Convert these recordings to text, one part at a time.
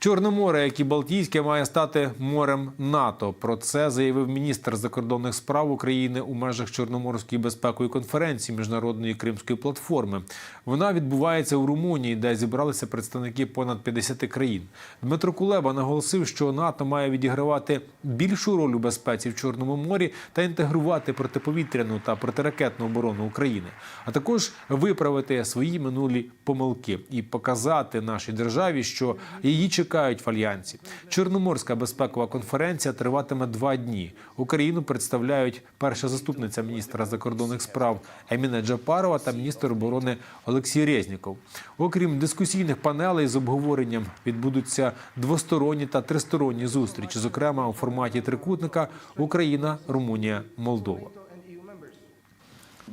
Чорне море, як і Балтійське, має стати морем НАТО. Про це заявив міністр закордонних справ України у межах Чорноморської безпекової конференції міжнародної кримської платформи. Вона відбувається у Румунії, де зібралися представники понад 50 країн. Дмитро Кулеба наголосив, що НАТО має відігравати більшу роль у безпеці в Чорному морі та інтегрувати протиповітряну та протиракетну оборону України, а також виправити свої минулі помилки і показати нашій державі, що її чекають в альянсі. Чорноморська безпекова конференція триватиме два дні. Україну представляють перша заступниця міністра закордонних справ Еміна Джапарова та міністр оборони Олексій Резніков. Окрім дискусійних панелей з обговоренням, відбудуться двосторонні та тристоронні зустрічі, зокрема у форматі трикутника Україна, Румунія, Молдова.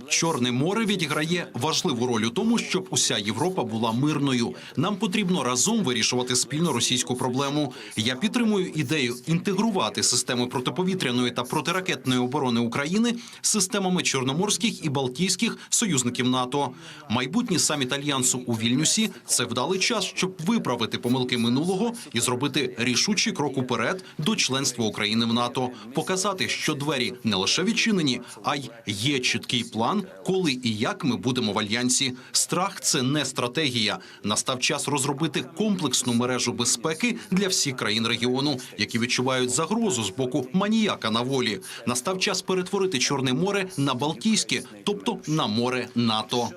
Чорне море відіграє важливу роль у тому, щоб уся Європа була мирною. Нам потрібно разом вирішувати спільно російську проблему. Я підтримую ідею інтегрувати системи протиповітряної та протиракетної оборони України з системами чорноморських і балтійських союзників НАТО. Майбутній саміт альянсу у Вільнюсі це вдалий час, щоб виправити помилки минулого і зробити рішучий крок уперед до членства України в НАТО, показати, що двері не лише відчинені, а й є чіткий план, коли і як ми будемо в альянсі. Страх це не стратегія. Настав час розробити комплексну мережу безпеки для всіх країн регіону, які відчувають загрозу з боку маніяка на волі. Настав час перетворити Чорне море на Балтійське, тобто на море НАТО.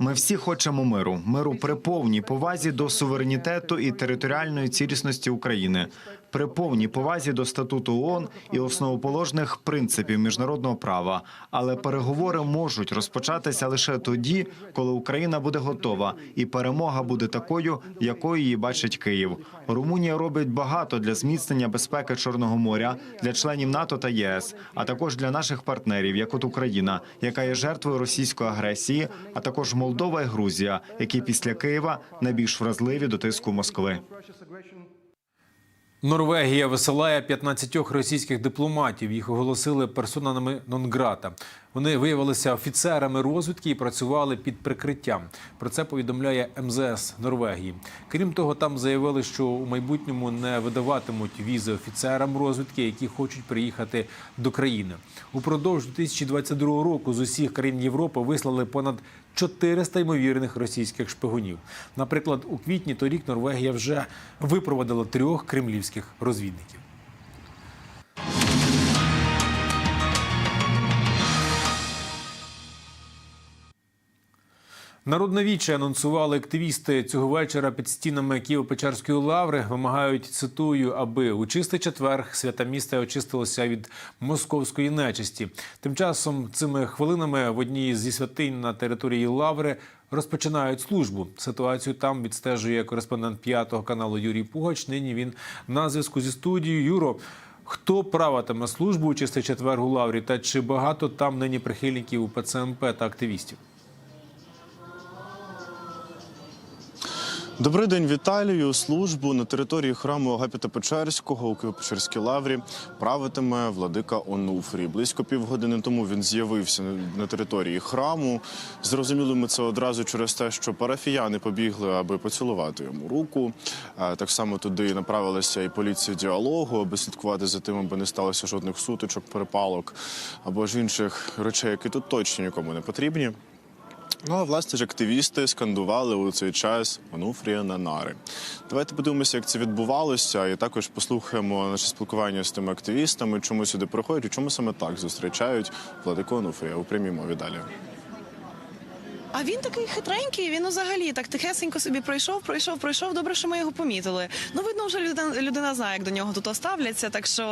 Ми всі хочемо миру, миру при повній повазі до суверенітету і територіальної цілісності України, при повній повазі до статуту ООН і основоположних принципів міжнародного права. Але переговори можуть розпочатися лише тоді, коли Україна буде готова, і перемога буде такою, якою її бачить Київ. Румунія робить багато для зміцнення безпеки Чорного моря для членів НАТО та ЄС, а також для наших партнерів, як от Україна, яка є жертвою російської агресії, а також Молдова і Грузія, які після Києва найбільш вразливі до тиску Москви. Норвегія висилає 15 російських дипломатів. Їх оголосили персонами нон-грата. Вони виявилися офіцерами розвідки і працювали під прикриттям. Про це повідомляє МЗС Норвегії. Крім того, там заявили, що у майбутньому не видаватимуть візи офіцерам розвідки, які хочуть приїхати до країни. Упродовж 2022 року з усіх країн Європи вислали понад 400 ймовірних російських шпигунів. Наприклад, у квітні торік Норвегія вже випроводила трьох кремлівських розвідників. Народне віче анонсували активісти цього вечора під стінами Києво-Печерської лаври. Вимагають цитую, аби у чистий четвер свята міста очистилося від московської нечисті. Тим часом цими хвилинами в одній зі святинь на території лаври розпочинають службу. Ситуацію там відстежує кореспондент п'ятого каналу Юрій Пугач. Нині він на зв'язку зі студією. Юро, хто правитиме службу у чистий четвер у лаврі? Та чи багато там нині прихильників у ПЦМП та активістів? Добрий день, Віталію. Службу на території храму Агапіта Печерського у Києво-Печерській лаврі правитиме владика Онуфрій. Близько півгодини тому він з'явився на території храму. Зрозуміли ми це одразу через те, що парафіяни побігли, аби поцілувати йому руку. Так само туди направилася і поліція діалогу, аби слідкувати за тим, аби не сталося жодних сутичок, перепалок або ж інших речей, які тут точно нікому не потрібні. Ну, а власне ж активісти скандували у цей час Онуфрія на нари. Давайте подивимося, як це відбувалося, і також послухаємо наше спілкування з тими активістами, чому сюди приходять і чому саме так зустрічають владику Онуфрія у прямій мові далі. А він такий хитренький, він взагалі так тихесенько собі пройшов, пройшов, пройшов. Добре, що ми його помітили. Ну, видно, вже людина, людина знає, як до нього тут ставляться. Так що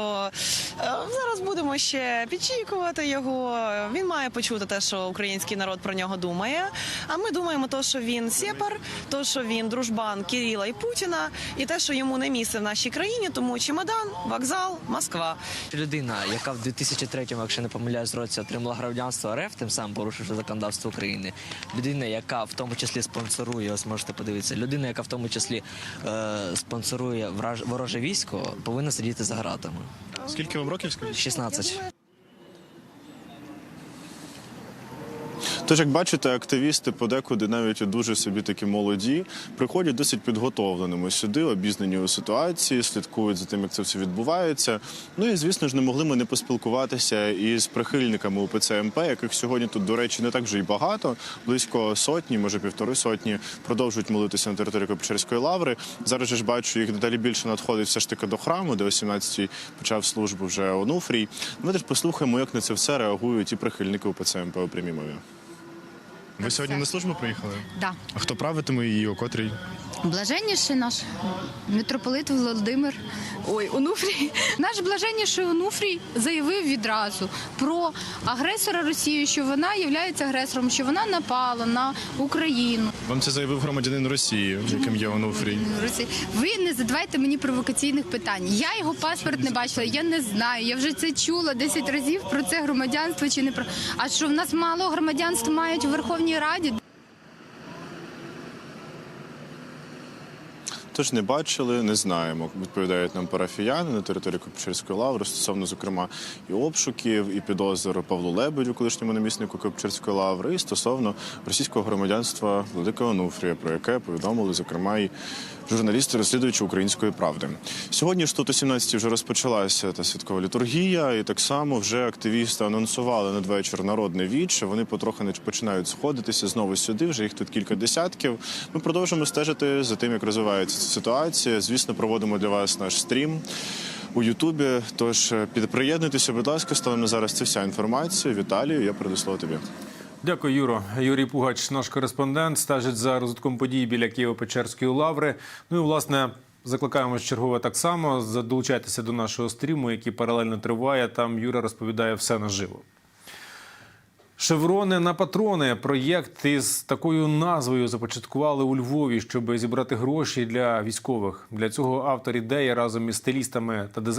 е, зараз будемо ще підчікувати його. Він має почути те, що український народ про нього думає. А ми думаємо, то, що він сепар, то, що він дружбан Кирила і Путіна, і те, що йому не місце в нашій країні, тому чемодан, вокзал, Москва. Людина, яка в 2003-му, якщо не помиляюсь, році отримала громадянство РФ, тим самим порушивши законодавство України. Людина, яка в тому числі спонсорує, ось можете подивитися, людина, яка в тому числі е, спонсорує враж, вороже військо, повинна сидіти за гратами. Скільки вам років скажіть? 16. Тож, як бачите, активісти подекуди навіть дуже собі такі молоді, приходять досить підготовленими сюди, обізнані у ситуації, слідкують за тим, як це все відбувається. Ну і звісно ж, не могли ми не поспілкуватися із прихильниками УПЦ МП, яких сьогодні тут, до речі, не так вже й багато. Близько сотні, може півтори сотні, продовжують молитися на території Копчерської лаври. Зараз же ж бачу, їх дедалі більше надходить все ж таки до храму, де о 17-й почав службу вже Онуфрій. Ми теж послухаємо, як на це все реагують і прихильники УПЦ МП у прямій мові. Ви сьогодні на службу приїхали? Да. А хто правитиме її, о котрій? Блаженніший наш митрополит Володимир. Ой, Онуфрій. Наш блаженніший Онуфрій заявив відразу про агресора Росії, що вона є агресором, що вона напала на Україну. Вам це заявив громадянин Росії, яким є Онуфрій. Ви не задавайте мені провокаційних питань. Я його паспорт не бачила, я не знаю. Я вже це чула 10 разів про це громадянство чи не про. А що в нас мало громадянства мають у Верховній Раді? Тож не бачили, не знаємо. Відповідають нам парафіяни на території Копчерської лаври стосовно, зокрема, і обшуків, і підозр Павлу Лебедю, колишньому наміснику Копчерської лаври, і стосовно російського громадянства Владика Онуфрія, про яке повідомили, зокрема, і журналісти, розслідуючи української правди. Сьогодні ж тут о 17 вже розпочалася та святкова літургія, і так само вже активісти анонсували надвечір народне віче. Вони потрохи не починають сходитися знову сюди. Вже їх тут кілька десятків. Ми продовжимо стежити за тим, як розвивається ситуація. Звісно, проводимо для вас наш стрім. У Ютубі, тож е, під- приєднуйтеся, будь ласка, станом зараз це вся інформація. Віталію, я передаю тобі. Дякую, Юро. Юрій Пугач, наш кореспондент, стежить за розвитком подій біля Києво-Печерської лаври. Ну і власне. Закликаємо чергове так само. Долучайтеся до нашого стріму, який паралельно триває. Там Юра розповідає все наживо. Шеврони на патрони. Проєкт із такою назвою започаткували у Львові, щоб зібрати гроші для військових. Для цього автор ідеї разом із стилістами та дизайнерами